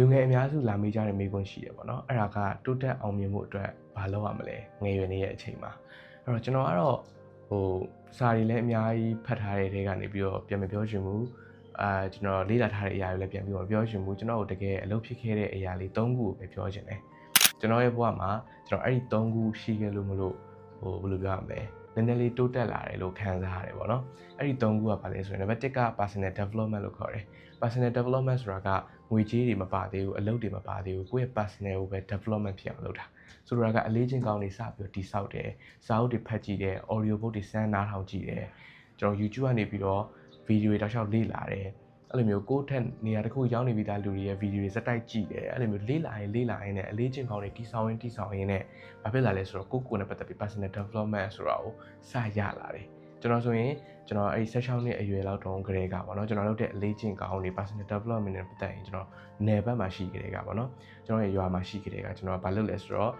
လူငယ်အများစုလာမေးကြတဲ့မေးခွန်းရှိတယ်ပေါ့နော်အဲ့ဒါကတိုးတက်အောင်မြင်မှုအတွက်ဘာလုပ်ရမလဲငယ်ရွယ်နေရဲ့အချိန်မှာအဲ့တော့ကျွန်တော်ကတော့ဟိုစာရီလည်းအများကြီးဖတ်ထားတဲ့တဲကနေပြီးတော့ပြန်မပြောချင်ဘူးအာကျွန်တော်လေ့လာထားတဲ့အရာတွေလည်းပြန်ပြီးတော့ပြောချင်ဘူးကျွန်တော်တို့တကယ်အလုပ်ဖြစ်ခဲ့တဲ့အရာလေး၃ခုကိုပဲပြောချင်တယ်ကျွန်တော်ရဲ့ဘဝမှာကျွန်တော်အဲ့ဒီ၃ခုရှိခဲ့လို့မလို့ဟိုဘယ်လိုပြောရမလဲန ည်းနည်းလေးတိုးတက်လာတယ်လို့ခံစားရတယ်ပေါ့နော်အဲ့ဒီ၃ခုကဘာလဲဆိုရင်နံပါတ်1က personal development လို့ခေါ်တယ် personal development ဆိုတာကငွေကြေးတွေမပါသေးဘူးအလုပ်တွေမပါသေးဘူးကိုယ့်ရဲ့ personal ကိုပဲ development ဖြစ်အောင်လုပ်တာဆိုတော့ကအလေးချင်းကောင်းနေစပြီးတော့တိဆောက်တယ်စာအုပ်တွေဖတ်ကြည့်တယ် audio book တွေစမ်းနားထောင်ကြည့်တယ်ကျွန်တော် YouTube ကနေပြီးတော့ video တွေတောက်လျှောက်လေ့လာတယ် အဲ့လိုမျိုးကိုယ့်ထက်နေရာတစ်ခုရောက်နေပြီးသားလူတွေရဲ့ video တွေစက်တိုက်ကြည့်တယ်အဲ့လိုမျိုးလေ့လာရင်လေ့လာရင်လည်းအလေးချင်းကောင်းတွေတိဆောက်ရင်တိဆောက်ရင်လည်းဘာဖြစ်လာလဲဆိုတော့ကိုယ့်ကိုယ်နဲ့ပတ်သက်ပြီး personal development ဆိုတာကိုစရလာတယ်ကျွန်တော်ဆိုရင်ကျွန်တော်အဲ့16နှစ်အရွယ်လောက်တုန်းကလေးကပေါ့နော်ကျွန်တော်လုပ်တဲ့အလေးချင်းကောင်းတွေ personal development နဲ့ပတ်သက်ရင်ကျွန်တော်နယ်ဘက်မှာရှိကြတဲ့ကပေါ့နော်ကျွန်တော်ရဲ့ရွာမှာရှိကြတဲ့ကကျွန်တော်ကဘာလုပ်လဲဆိုတော့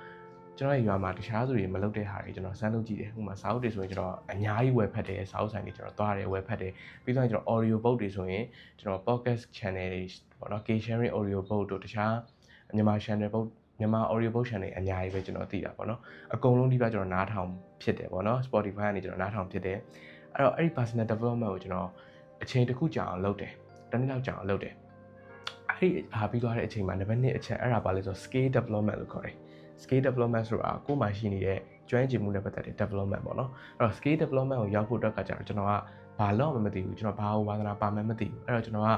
ကျွန်တော်ရဲ့ရွာမှာတခြားသူတွေမလုပ်တဲ့ဟာတွေကျွန်တော်စမ်းလုပ်ကြည့်တယ်ဥပမာစာအုပ်တွေဆိုရင်ကျွန်တော်အများကြီးဝယ်ဖတ်တယ်စာအုပ်ဆိုင်တွေကျွန်တော်သွားတယ်ဝယ်ဖတ်တယ်ပြီးတော့ကျွန်တော် audio book တွေဆိုရင်ကျွန်တော် podcast channel တွေပေါ့နော် K sharing audio book တို့တခြားမြန်မာ channel book မြန်မာ audio book channel အများကြီးပဲကျွန်တော်သိတာပေါ့နော်အကုန်လုံးဒီဘက်ကျွန်တော်နားထောင်ဖြစ်တယ်ပေါ့နော် Spotify ကနေကျွန်တော်နားထောင်ဖြစ်တယ်အဲ့တော့အဲ့ဒီ personal development ကိုကျွန်တော်အချိန်တစ်ခုကြာအောင်လုပ်တယ်တနည်းလောက်ကြာအောင်လုပ်တယ်အဲ့ဒီအားပြီးသွားတဲ့အချိန်မှာနံပါတ်1အချက်အဲ့ဒါပါလဲဆို skill development လို့ခေါ်တယ် skill development ဆိုတာကိုယ်မှာရှိနေတဲ့ကျွမ်းကျင်မှုနဲ့ပတ်သက်တဲ့ development ပေါ့နော်အဲ့တော့ skill development ကိုရောက်ဖို့အတွက်ကကျတော့ကျွန်တော်ကဘာလို့မှမသိဘူးကျွန်တော်ဘာဝါသနာပါမှမသိဘူးအဲ့တော့ကျွန်တော်က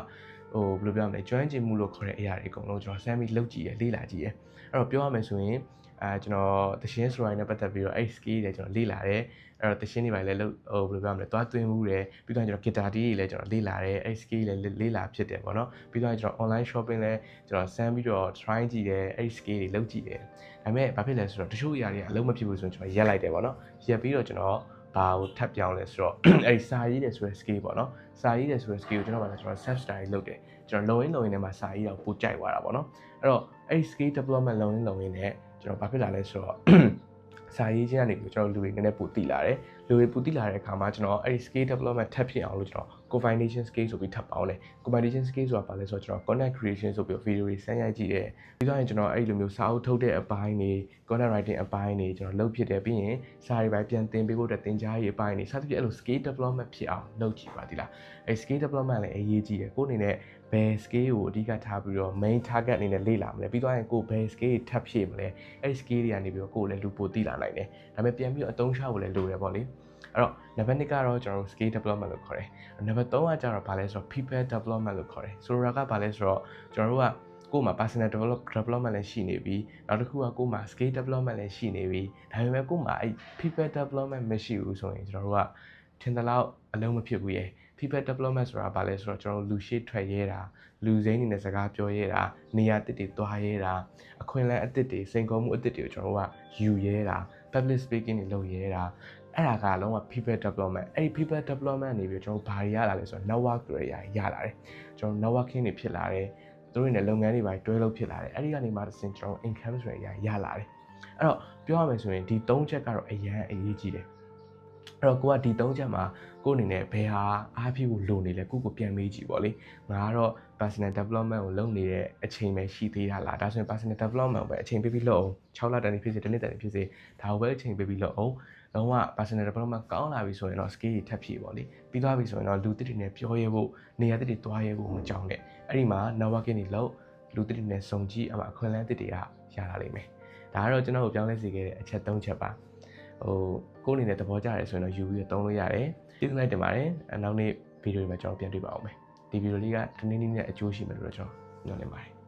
ဟိုဘယ်လိုပြောမလဲကျွမ်းကျင်မှုလို့ခေါ်တဲ့အရာတွေအကုန်လုံးကျွန်တော်စမ်းပြီးလုပ်ကြည့်ရလေ့လာကြည့်ရအဲ့တော့ပြောရမယ်ဆိုရင်အဲကျွန်တော်တရှင်းစရိုင်းနဲ့ပတ်သက်ပြီးတော့အဲ့ skill တွေကျွန်တော်လေ့လာတယ်အဲ့တော့တရှင်းတွေပါလေလို့ဟိုဘယ်လိုပြောမလဲသွားသွင်းမှုတယ်ပြီးတော့ကျွန်တော် guitar တီးတွေလည်းကျွန်တော်လေ့လာတယ်အဲ့ skill လည်းလေ့လာဖြစ်တယ်ပေါ့နော်ပြီးတော့ကျွန်တော် online shopping လည်းကျွန်တော်စမ်းပြီးတော့ try ကြည့်တယ်အဲ့ skill တွေလုပ်ကြည့်တယ်ဒါပေမဲ့ဘာဖြစ်လဲဆိုတော့တချို့အရာတွေကအလုံးမဖြစ်ဘူးဆိုရင်ကျွန်တော်ရက်လိုက်တယ်ပေါ့နော်ရက်ပြီးတော့ကျွန်တော် ဘာကိုထပ်ပြောင်းလဲဆိုတော့အဲ့စာရေးတယ်ဆိုတဲ့ skill ပေါ့နော်စာရေးတယ်ဆိုတဲ့ skill ကိုကျွန်တော်ကကျွန်တော် self study လုပ်တယ်ကျွန်တော်လုံရင်းလုံရင်းနဲ့မှာစာရေးတော့ပိုကြိုက်သွားတာပေါ့နော်အဲ့တော့အဲ့ skill development လုံရင်းလုံရင်းနဲ့ကျွန်တော်ဘာဖြစ်လာလဲဆိုတော့စာရေးခြင်းကနေပြီးကျွန်တော်လူတွေနည်းနည်းပိုတိလာတယ်လူတွေပိုတိလာတဲ့အခါမှာကျွန်တော်အဲ့ဒီ skill development ထပ်ဖြစ်အောင်လို့ကျွန်တော် combination skill ဆိုပြီးထပ်ပေါင်းတယ် combination skill ဆိုတာဘာလဲဆိုတော့ကျွန်တော် content creation ဆိုပြီး video တွေစမ်းရိုက်ကြည့်တယ်ပြီးတော့ရင်ကျွန်တော်အဲ့လိုမျိုးစာအုပ်ထုတ်တဲ့အပိုင်းတွေ content writing အပိုင်းတွေကျွန်တော်လုပ်ဖြစ်တယ်ပြီးရင်စာတွေပိုင်းပြန်သင်ပေးဖို့အတွက်သင်ကြားရေးအပိုင်းတွေစသဖြင့်အဲ့လို skill development ဖြစ်အောင်လုပ်ကြည့်ပါဒီလားအဲ့ skill development လည်းအရေးကြီးတယ်ကိုယ့်အနေနဲ့ဘယ် skill ကိုအဓိကထားပြီးတော့ main target အနေနဲ့လေ့လာမလဲပြီးတော့ရင်ကိုယ်ဘယ် skill ထပ်ဖြည့်မလဲအဲ့ skill တွေကနေပြီးတော့ကိုယ်လည်းလူပိုသိလာနိုင်တယ်ဒါပေမဲ့ပြန်ပြီးတော့အသုံးချဖို့လည်းလိုတယ်ပေါ့လေ အဲ့တော့ number 1ကတော့ကျွန်တော်တို့ skill development လို့ခေါ်တယ် number 3ကကျတော့ဘာလဲဆိုတော့ people development လို့ခေါ်တယ်ဆိုတော့ကဘာလဲဆိုတော့ကျွန်တော်တို့ကကိုယ်မှာ personal develop development လည်းရှိနေပြီနောက်တစ်ခုကကိုယ်မှာ skill development လည်းရှိနေပြီဒါပေမဲ့ကိုယ်မှာအဲ့ people development မရှိဘူးဆိုရင်ကျွန်တော်တို့ကထင်သလောက်အလုံးမဖြစ်ဘူးရဲ့ people development ဆိုတာဘာလဲဆိုတော့ကျွန်တော်တို့လူရှိထွက်ရဲတာလူစိမ်းနေနဲ့စကားပြောရဲတာနေရာတစ်တွေသွားရဲတာအခွင့်အလမ်းအသစ်တွေစိန်ခေါ်မှုအသစ်တွေကိုကျွန်တော်တို့ကယူရဲတာ public speaking တွေလုပ်ရဲတာ အဲ့ဒါကလုံးဝ people development အဲ့ဒီ people development နေပြီးကျွန်တော်ဘာတွေရလာလဲဆိုတော့ network တွေရရလာတယ်ကျွန်တော် networking တွေဖြစ်လာတယ်သူတို့နဲ့လုပ်ငန်းတွေပါတွဲလုပ်ဖြစ်လာတယ်အဲ့ဒီကနေမှတစ်ဆင့်ကျွန်တော် income တွေရရလာတယ်အဲ့တော့ပြောရမယ်ဆိုရင်ဒီ၃ချက်ကတော့အရန်အရေးကြီးတယ် အဲ့တော့ကိုကဒီ၃ချက်မှာကိုအနေနဲ့ဘယ်ဟာအားဖြစ်ဖို့လိုနေလဲကိုကိုပြန်မေးကြည့်ပေါ့လေငါကတော့ personal development ကိုလုပ်နေတဲ့အချိန်ပဲရှိသေးတာလားဒါဆိုရင် personal development ပဲအချိန်ပေးပြီးလုပ်အောင်6လတန်းဖြစ်စေတစ်နှစ်တန်းဖြစ်စေဒါကိုပဲအချိန်ပေးပြီးလုပ်အောင်လုံးဝ personal development ကောင်းလာပြီဆိုရင်တော့ skill တွေထပ်ဖြည့်ပေါ့လေပြီးသွားပြီဆိုရင်တော့လူတစ်တွေနဲ့ပြောရဲဖို့နေရာတစ်တွေတွားရဲဖို့မကြောက်နဲ့အဲ့ဒီမှာ networking တွေလုပ်လူတစ်တွေနဲ့စုံကြည့်အမှအခွင့်အလမ်းတစ်တွေကရလာလိမ့်မယ်ဒါကတော့ကျွန်တော်ကိုပြောင်းလဲစေခဲ့တဲ့အချက်၃ချက်ပါ ဟိုကိုယ်အနေနဲ့သဘောကျတယ်ဆိုရင်တော့ယူပြီးတော့သုံးလို့ရတယ်ကျေးဇူးလိုက်တင်ပါတယ်နောက်နေ့ဗီဒီယိုတွေမှာကျွန်တော်ပြန်တွေ့ပါအောင်မယ်ဒီဗီဒီယိုလေးကတနည်းနည်းနဲ့အကျိုးရှိမယ်လို့တော့ကျွန်တော်ညွှန်နေပါတယ်